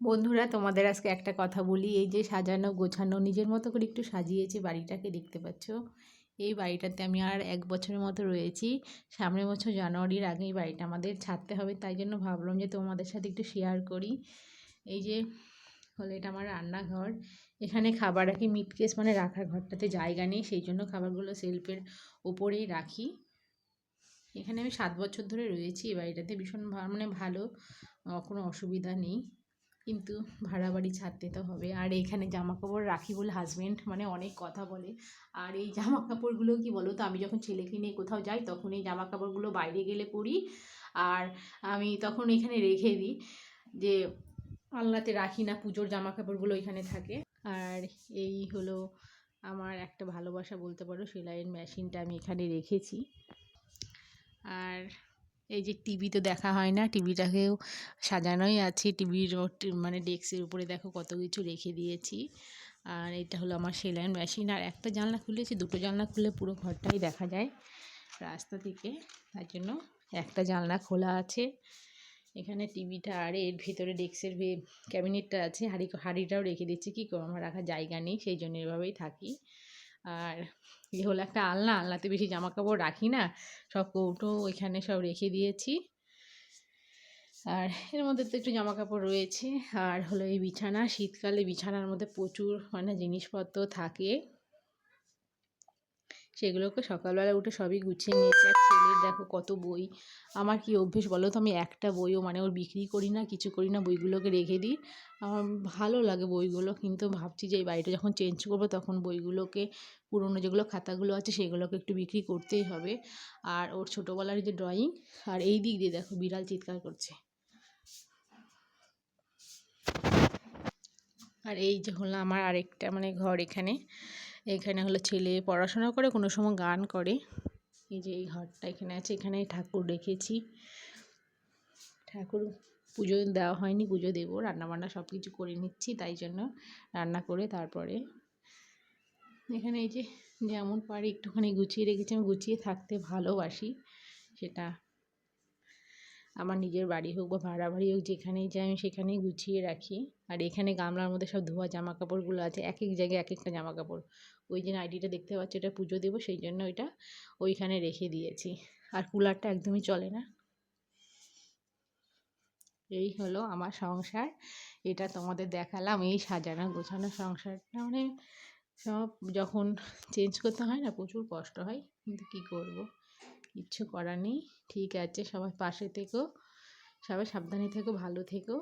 বন্ধুরা, তোমাদের আজকে একটা কথা বলি। এই যে সাজানো, গোছানো, নিজের মতো করে একটু সাজিয়েছি বাড়িটাকে, দেখতে পাচ্ছ? এই বাড়িটাতে আমি আর এক বছরের মতো রয়েছি। সামনের বছর জানুয়ারির আগে এই বাড়িটা আমাদের ছাড়তে হবে, তাই জন্য ভাবলাম যে তোমাদের সাথে একটু শেয়ার করি। এই যে হলো এটা আমার রান্নাঘর। এখানে খাবার রাখি মিট কেস মানে রাখার ঘরটাতে জায়গা নেই, সেই জন্য খাবারগুলো সেলফের ওপরেই রাখি। এখানে আমি সাত বছর ধরে রয়েছি, এই বাড়িটাতে ভীষণ মানে ভালো, কোনো অসুবিধা নেই। কিন্তু ভাড়া বাড়ি ছাড়তে তো হবে। আর এইখানে জামা কাপড় রাখি বলে হাজব্যান্ড মানে অনেক কথা বলে। আর এই জামা কাপড়গুলো কি বলো তো আমি যখন ছেলেকে নিয়ে কোথাও যাই তখন এই জামা কাপড়গুলো বাইরে গেলে পরি। আর আমি তখন এখানে রেখে দিই যে আলনাতে রাখি না, পুজোর জামা কাপড়গুলো এখানে থাকে। আর এই হলো আমার একটা ভালোবাসা বলতে পারো, সেলাইয়ের মেশিনটা আমি এখানে রেখেছি। আর এই যে টিভি তো দেখা হয় না, টিভিটাকেও সাজানোই আছে। টিভির মানে ডেস্কের উপরে দেখো কত কিছু রেখে দিয়েছি। আর এটা হলো আমার সেলাইয়ের মেশিন। আর একটা জানলা খুলেছি, দুটো জানলা খুলে পুরো ঘরটাই দেখা যায় রাস্তা থেকে। তার জন্য একটা জানলা খোলা আছে। এখানে টিভিটা, আর এর ভেতরে ডেস্কের ক্যাবিনেটটা আছে। হাঁড়ি, হাঁড়িটাও রেখে দিচ্ছি। কী করব আমার রাখার জায়গা নেই, সেই জন্য এভাবেই থাকি। আর এ হলো একটা আলনা, আলনাতে বেশি জামা কাপড় রাখি না। সব কৌটো ওইখানে সব রেখে দিয়েছি। আর এর মধ্যে তো একটু জামা কাপড় রয়েছে। আর হলো এই বিছানা, শীতকালে বিছানার মধ্যে প্রচুর মানে জিনিসপত্র থাকে। সেগুলোকে সকালবেলা উঠে সবই গুছিয়ে নিয়েছি। আর ছেলের দেখো কত বই। আমার কি অভ্যেস বলো তো? আমি একটা বইও মানে ওর বিক্রি করি না, কিছু করি না, বইগুলোকে রেখে দিই। আমার ভালো লাগে বইগুলো। কিন্তু ভাবছি যে এই বাড়িটা যখন চেঞ্জ করব তখন বইগুলোকে, পুরনো যেগুলো খাতাগুলো আছে সেগুলোকে একটু বিক্রি করতেই হবে। আর ওর ছোটোবেলার যে ড্রয়িং আর এই দিক দিয়ে দেখো বিড়াল চিৎকার করছে। আর এই যে হলো আমার আরেকটা মানে ঘর এখানে। এখানে হলো ছেলে পড়াশোনা করে, কোনো সময় গান করে। এই যে এই ঘরটা এখানে আছে এখানে ঠাকুর রেখেছি। ঠাকুর পুজো দেওয়া হয়নি, পুজো দেবো, রান্নাবান্না সব কিছু করে নিচ্ছি, তাই জন্য রান্না করে তারপরে এখানে এই যে যেমন পারি একটুখানি গুছিয়ে রেখেছি, আমি গুছিয়ে থাকতে ভালোবাসি, সেটা আমার নিজের বাড়ি হোক বা ভাড়া বাড়ি হোক, যেখানেই যাই আমি সেখানেই গুছিয়ে রাখি। আর এখানে গামলার মধ্যে সব ধোয়া জামা কাপড়গুলো আছে এক এক জায়গায় এক একটা জামা কাপড় ওই যে নাইটিটা দেখতে পাচ্ছি, এটা পুজো দেবো, সেই জন্য ওইটা ওইখানে রেখে দিয়েছি। আর কুলারটা একদমই চলে না। এই হলো আমার সংসার, এটা তোমাদের দেখালাম, এই সাজানো গোছানো সংসারটা। মানে সব যখন চেঞ্জ করতে হয় না, প্রচুর কষ্ট হয়, কিন্তু কী করব? কিচ্ছু করার নেই। ঠিক আছে সবাই পাশে থেকো। সবাই সাবধানে থেকো ভালো থেকো।